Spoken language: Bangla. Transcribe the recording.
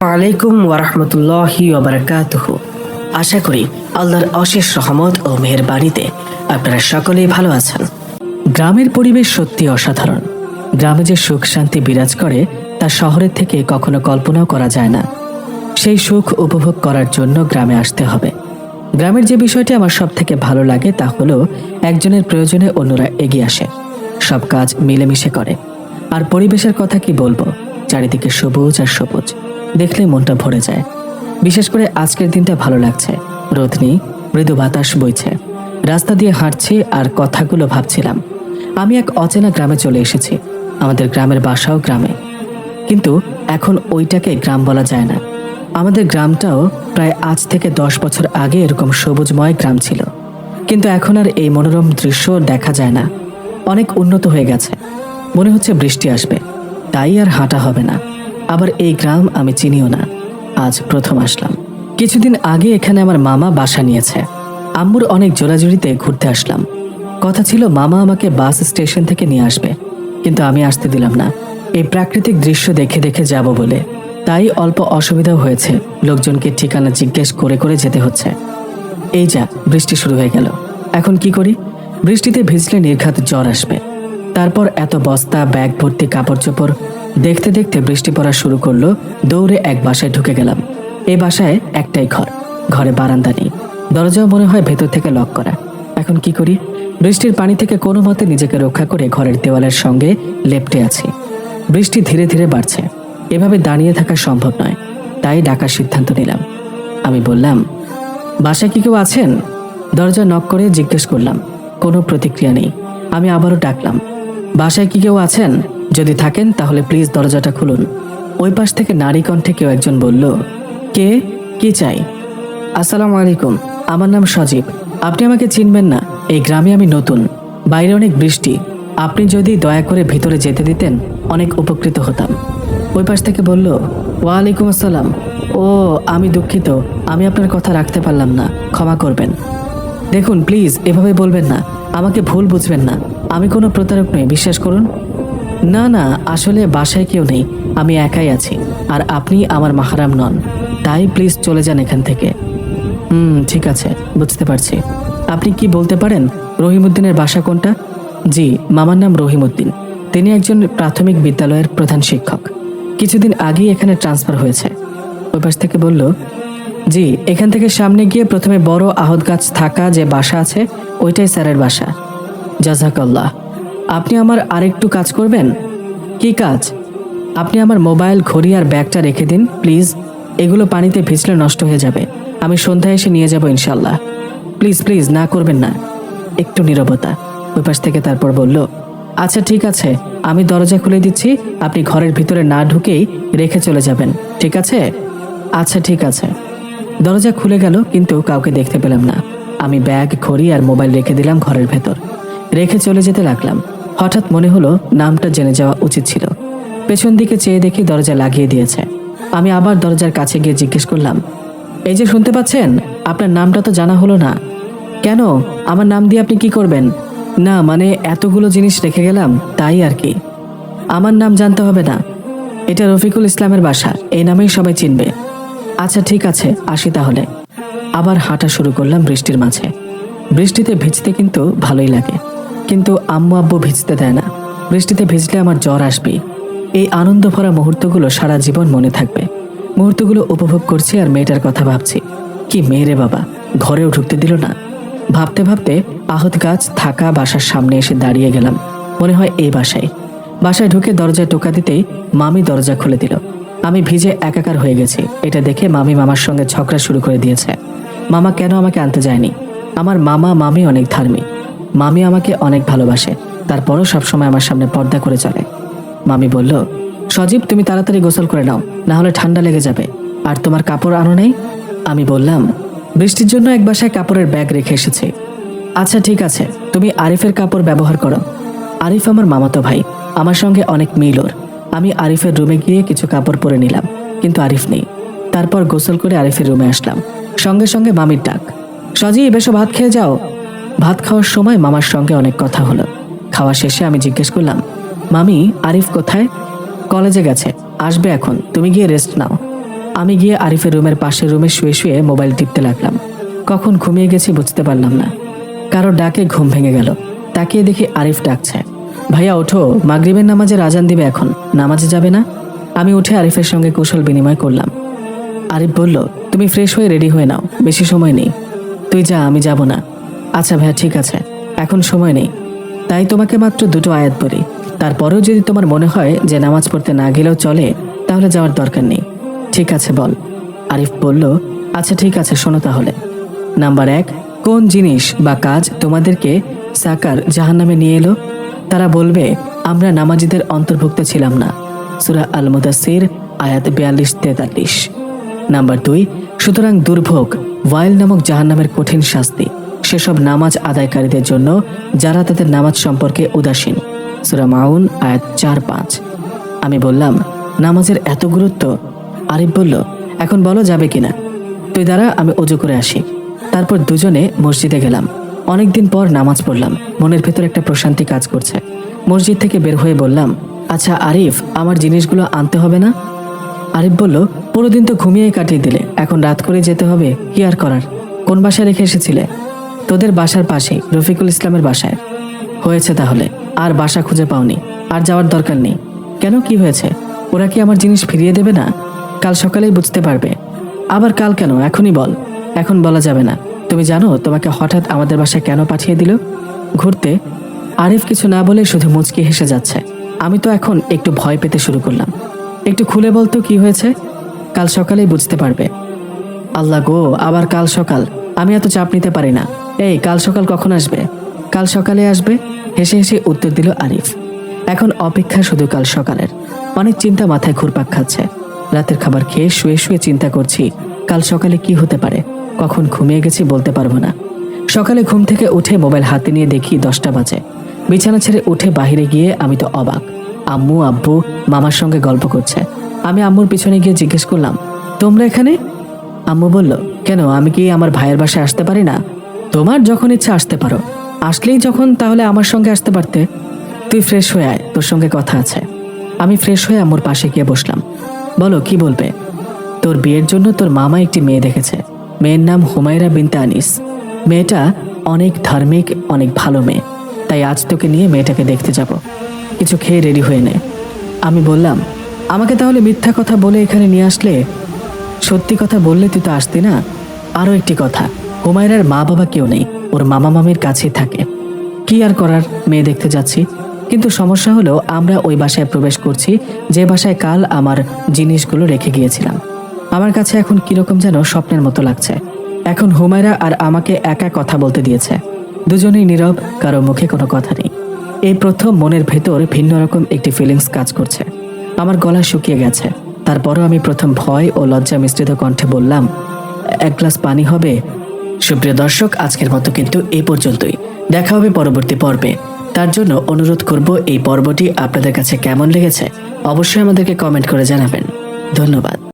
আলাইকুম ওরহমতুল্লাহি ওবরাকাতুহ আশা করি আল্লাহর অশেষ রহমত ও মেহেরবানিতে আপনারা সকলেই ভালো আছেন। গ্রামের পরিবেশ সত্যি অসাধারণ। গ্রামে যে সুখ শান্তি বিরাজ করে, তা শহরের থেকে কখনো কল্পনাও করা যায় না। সেই সুখ উপভোগ করার জন্য গ্রামে আসতে হবে। গ্রামের যে বিষয়টি আমার সব থেকে ভালো লাগে, তা হলো একজনের প্রয়োজনে অন্যরা এগিয়ে আসে। সব কাজ মিলেমিশে করে। আর পরিবেশের কথা কি বলব? চারিদিকে সবুজ আর সবুজ। দেখলে মনটা ভরে যায়। বিশেষ করে আজকের দিনটা ভালো লাগছে। রোদ নেই মৃদু বাতাস বইছে। রাস্তা দিয়ে হাঁটছি আর কথাগুলো ভাবছিলাম। আমি এক অচেনা গ্রামে চলে এসেছি। আমাদের গ্রামের বাসাও গ্রামে। কিন্তু এখন ওইটাকে গ্রাম বলা যায় না। আমাদের গ্রামটাও প্রায় আজ থেকে দশ বছর আগে এরকম সবুজময় গ্রাম ছিল। কিন্তু এখন আর এই মনোরম দৃশ্য দেখা যায় না। অনেক উন্নত হয়ে গেছে। মনে হচ্ছে বৃষ্টি আসবে। তাই আর হাঁটা হবে না। আবার এই গ্রাম আমি চিনিও না। আজ প্রথম আসলাম। কিছুদিন আগে এখানে আমার মামা বাসা নিয়েছে। আম্মুর অনেক জোরাজুরিতে ঘুরতে আসলাম। কথা ছিল মামা আমাকে বাস স্টেশন থেকে নিয়ে আসবে, কিন্তু আমি আসতে দিলাম না। এই প্রাকৃতিক দৃশ্য দেখে দেখে যাব বলে। তাই অল্প অসুবিধাও হয়েছে। লোকজনকে ঠিকানা জিজ্ঞেস করে করে যেতে হচ্ছে। এই যা, বৃষ্টি শুরু হয়ে গেল। এখন কি করি? বৃষ্টিতে ভিজলে নির্ঘাত জ্বর আসবে। তারপর এত বস্তা, ব্যাগ ভর্তি কাপড় চোপড় দেখতে দেখতে বৃষ্টি পড়া শুরু করল, দৌড়ে এক বাসায় ঢুকে গেলাম। এই বাসায় একটাই ঘর, ঘরে বারান্দা নেই। দরজাও মনে হয় ভেতর থেকে লক করা। এখন কি করি? বৃষ্টির পানি থেকে কোনো মতে নিজেকে রক্ষা করে ঘরের দেওয়ালের সঙ্গে লেপটে আছি। বৃষ্টি ধীরে ধীরে বাড়ছে। এভাবে দাঁড়িয়ে থাকা সম্ভব নয়। তাই ডাকার সিদ্ধান্ত নিলাম। আমি বললাম, বাসায় কি কেউ আছেন? দরজা নক করে জিজ্ঞেস করলাম, কোনো প্রতিক্রিয়া নেই। আমি আবারও ডাকলাম, বাসায় কি কেউ আছেন? যদি থাকেন, তাহলে প্লিজ দরজাটা খুলুন। ওই পাশ থেকে নারী কণ্ঠে কেউ একজন বলল, কে? কি চাই? আসসালামু আলাইকুম, আমার নাম সজীব। আপনি আমাকে চিনবেন না, এই গ্রামে আমি নতুন। বাইরে অনেক বৃষ্টি। আপনি যদি দয়া করে ভিতরে যেতে দিতেন, অনেক উপকৃত হতাম। ওই পাশ থেকে বলল, ওয়ালাইকুম আসসালাম। ও, আমি দুঃখিত। আমি আপনার কথা রাখতে পারলাম না। ক্ষমা করবেন। দেখুন, প্লিজ, এভাবে বলবেন না। আমাকে ভুল বুঝবেন না। আমি কোনো প্রতারক নই, বিশ্বাস করুন? না না, আসলে বাসায় কেউ নেই। আমি একাই আছি, আর আপনি আমার মাহারাম নন। তাই প্লিজ চলে যান এখান থেকে। হুম, ঠিক আছে, বুঝতে পারছি। আপনি কি বলতে পারেন, রহিমউদ্দিনের বাসা কোনটা? জি, মামার নাম রহিমউদ্দিন। তিনি একজন প্রাথমিক বিদ্যালয়ের প্রধান শিক্ষক। কিছুদিন আগেই এখানে ট্রান্সফার হয়েছে। ওই পাশ থেকে বলল, জি, এখান থেকে সামনে গিয়ে প্রথমে বড় আহত গাছ থাকা যে বাসা আছে, ওইটাই স্যারের বাসা। জাজাকাল্লাহ। আপনি আমার আরেকটু কাজ করবেন? কি কাজ? আপনি আমার মোবাইল, ঘড়ি আর ব্যাগটা রেখে দিন, প্লিজ। এগুলো পানিতে ভিজলে নষ্ট হয়ে যাবে। আমি সন্ধ্যায় এসে নিয়ে যাব ইনশাল্লাহ। প্লিজ প্লিজ, না করবেন না। একটু নীরবতা। ওই পাশ থেকে তারপর বলল আচ্ছা ঠিক আছে। আমি দরজা খুলে দিচ্ছি। আপনি ঘরের ভিতরে না ঢুকেই রেখে চলে যাবেন। ঠিক আছে? আচ্ছা ঠিক আছে। দরজা খুলে গেল, কিন্তু কাউকে দেখতে পেলাম না। আমি ব্যাগ, ঘড়ি আর মোবাইল রেখে দিলাম ঘরের ভেতর। রেখে চলে যেতে লাগলাম। হঠাৎ মনে হলো নামটা জেনে যাওয়া উচিত ছিল। পেছন দিকে চেয়ে দেখি দরজা লাগিয়ে দিয়েছে। আমি আবার দরজার কাছে গিয়ে জিজ্ঞেস করলাম, এই যে শুনতে পাচ্ছেন? আপনার নামটা তো জানা হলো না। কেন? আমার নাম দিয়ে আপনি কি করবেন? না মানে এতগুলো জিনিস রেখে গেলাম, তাই আর কি। আমার নাম জানতে হবে না। এটা রফিকুল ইসলামের বাসা, এই নামেই সবাই চিনবে। আচ্ছা ঠিক আছে, আসি তাহলে। আবার হাঁটা শুরু করলাম বৃষ্টির মাঝে। বৃষ্টিতে ভিজতে কিন্তু ভালোই লাগে। কিন্তু আম্মু আব্বু ভিজতে দেয় না। বৃষ্টিতে ভিজলে আমার জ্বর আসবে এই আনন্দ ভরা মুহূর্তগুলো সারা জীবন মনে থাকবে। মুহূর্তগুলো উপভোগ করছি আর মেয়েটার কথা ভাবছি। কি মেয়েরে বাবা, ঘরেও ঢুকতে দিল না। ভাবতে ভাবতে আহত গাছ থাকা বাসার সামনে এসে দাঁড়িয়ে গেলাম। মনে হয় এই বাসায়। বাসায় ঢুকে দরজায় টোকা দিতেই মামি দরজা খুলে দিল। আমি ভিজে একাকার হয়ে গেছি। এটা দেখে মামি মামার সঙ্গে ঝগড়া শুরু করে দিয়েছে। মামা কেন আমাকে আনতে যায়নি? আমার মামা মামি অনেক ধার্মিক। মামি আমাকে অনেক ভালোবাসে। তারপরও সবসময় আমার সামনে পর্দা করে চলে। মামি বলল, সজীব, তুমি তাড়াতাড়ি গোসল করে নাও না হলে ঠান্ডা লেগে যাবে। আর তোমার কাপড় আনো নেই? আমি বললাম, বৃষ্টির জন্য এক বাসায় কাপড়ের ব্যাগ রেখে এসেছি। আচ্ছা ঠিক আছে, তুমি আরিফের কাপড় ব্যবহার করো। আরিফ আমার মামাতো ভাই, আমার সঙ্গে অনেক মিল ওর। আমি আরিফের রুমে গিয়ে কিছু কাপড় পরে নিলাম, কিন্তু আরিফ নেই। তারপর গোসল করে আরিফের রুমে আসলাম। সঙ্গে সঙ্গে মামির ডাক, সজীব এসো ভাত খেয়ে যাও? ভাত খাওয়ার সময় মামার সঙ্গে অনেক কথা হলো। খাওয়া শেষে আমি জিজ্ঞেস করলাম, মামি, আরিফ কোথায়? কলেজে গেছে, আসবে এখন, তুমি গিয়ে রেস্ট নাও। আমি গিয়ে আরিফের রুমের পাশের রুমে শুয়ে শুয়ে মোবাইল টিপতে লাগলাম। কখন ঘুমিয়ে গেছি বুঝতে পারলাম না। কারও ডাকে ঘুম ভেঙে গেল। তাকিয়ে দেখি আরিফ ডাকছে। ভাইয়া, ওঠো, মাগরিবের নামাজে রাজান দিবে এখন, নামাজে যাবে না? আমি উঠে আরিফের সঙ্গে কুশল বিনিময় করলাম। আরিফ বলল, তুমি ফ্রেশ হয়ে রেডি হয়ে নাও, বেশি সময় নেই। তুই যা, আমি যাব না। আচ্ছা ভাইয়া, ঠিক আছে। এখন সময় নেই। তাই তোমাকে মাত্র দুটো আয়াত বলি। তারপরেও যদি তোমার মনে হয় যে নামাজ পড়তে না গেলেও চলে, তাহলে যাওয়ার দরকার নেই। ঠিক আছে, বল। আরিফ বলল আচ্ছা ঠিক আছে, শোনো তাহলে। নাম্বার এক, কোন জিনিস বা কাজ তোমাদেরকে সাকার জাহান্নামে নিয়ে এলো? তারা বলবে, আমরা নামাজিদের অন্তর্ভুক্ত ছিলাম না। সুরা আল মুদাসির আয়াত বিয়াল্লিশ, তেতাল্লিশ। নাম্বার দুই, সুতরাং দুর্ভোগ, ওয়াইল নামক জাহান্নামের কঠিন শাস্তি। সেসব নামাজ আদায়কারীদের জন্য যারা তাদের নামাজ সম্পর্কে উদাসীন। সুরা মাউন, আয়াত চার পাঁচ। আমি বললাম, নামাজের এত গুরুত্ব? আরিফ বলল, এখন বলো যাবে কিনা? তুই দ্বারা আমি অজু করে আসি। তারপর দুজনে মসজিদে গেলাম। অনেকদিন পর নামাজ পড়লাম। মনের ভেতর একটা প্রশান্তি কাজ করছে। মসজিদ থেকে বের হয়ে বললাম আচ্ছা আরিফ, আমার জিনিসগুলো আনতে হবে না? আরিফ বলল, পুরো দিন তো ঘুমিয়ে কাটিয়ে দিলে, এখন রাত করে যেতে হবে, কি আর করার? কোন বাসায় রেখে এসেছিলে? তোদের বাসার পাশে রফিকুল ইসলামের বাসায়। হয়েছে তাহলে, আর বাসা খুঁজে পাওনি, আর যাওয়ার দরকার নেই। কেন কি হয়েছে? ওরা কি আমার জিনিস ফিরিয়ে দেবে না? কাল সকালেই বুঝতে পারবে। আবার কাল কেন? এখনই বল। এখন বলা যাবে না। তুমি জানো তোমাকে হঠাৎ আমাদের বাসায় কেন পাঠিয়ে দিল? ঘুরতে। আরিফ কিছু না বলে শুধু মুচকি হেসে যাচ্ছে। আমি তো এখন একটু ভয় পেতে শুরু করলাম। একটু খুলে বলতো কি হয়েছে? কাল সকালেই বুঝতে পারবে। আল্লাহ গো, আবার কাল সকাল। আমি এত চাপ নিতে পারি না। এই, কাল সকাল কখন আসবে? কাল সকালে আসবে, হেসে হেসে উত্তর দিল আরিফ। এখন অপেক্ষা শুধু কাল সকালের। অনেক চিন্তা মাথায় ঘুরপাক খাচ্ছে। রাতের খাবার খেয়ে শুয়ে শুয়ে চিন্তা করছি, কাল সকালে কি হতে পারে? কখন ঘুমিয়ে গেছি বলতে পারব না। সকালে ঘুম থেকে উঠে মোবাইল হাতে নিয়ে দেখি দশটা বাজে। বিছানা ছেড়ে উঠে বাইরে গিয়ে আমি তো অবাক। আম্মু, আব্বু, মামার সঙ্গে গল্প করছে। আমি আম্মুর পিছনে গিয়ে জিজ্ঞেস করলাম, তোমরা এখানে? আম্মু বলল, কেন, আমি কি আমার ভাইয়ের বাসায় আসতে পারি না? তোমার যখন ইচ্ছা আসতে পারো। আসলেই যখন, তাহলে আমার সঙ্গে আসতে পারতে। তুই ফ্রেশ হয়ে আয়, তোর সঙ্গে কথা আছে। আমি ফ্রেশ হয়ে আম্মুর পাশে গিয়ে বসলাম। বলো, কি বলবে? তোর বিয়ের জন্য তোর মামা একটি মেয়ে দেখেছে। মেয়ের নাম হুমায়রা বিনতে আনিস। মেয়েটা অনেক ধার্মিক, অনেক ভালো মেয়ে। তাই আজ তোকে নিয়ে মেয়েটাকে দেখতে যাব। কিছু খেয়ে রেডি হয়ে নে। আমি বললাম, আমাকে তাহলে মিথ্যা কথা বলে এখানে নিয়ে আসলে? সত্যি কথা বললে তুই তো আসতি না? আরও একটি কথা। হুমায়রার মা বাবা কেউ নেই, ওর মামা মামির কাছেই থাকে। কি আর করার, মেয়ে দেখতে যাচ্ছি। কিন্তু সমস্যা হলো, আমরা ওই বাসায় প্রবেশ করছি, যে বাসায় কাল আমার জিনিসগুলো রেখে গিয়েছিলাম। আমার কাছে এখন কীরকম যেন স্বপ্নের মতো লাগছে। এখন হুমায়রা আর আমাকে একা কথা বলতে দিয়েছে। দুজনেই নীরব, কারও মুখে কোনো কথা নেই। এই প্রথম মনের ভেতর ভিন্ন রকম একটি ফিলিংস কাজ করছে। আমার গলা শুকিয়ে গেছে। তারপরও আমি প্রথম ভয় ও লজ্জা মিশ্রিত কণ্ঠে বললাম, এক গ্লাস পানি হবে সুপ্রিয় দর্শক, আজকের মতো কিন্তু এ পর্যন্তই। দেখা হবে পরবর্তী পর্বে। তার জন্য অনুরোধ করব এই পর্বটি আপনাদের কাছে কেমন লেগেছে, অবশ্যই আমাদেরকে কমেন্ট করে জানাবেন। ধন্যবাদ।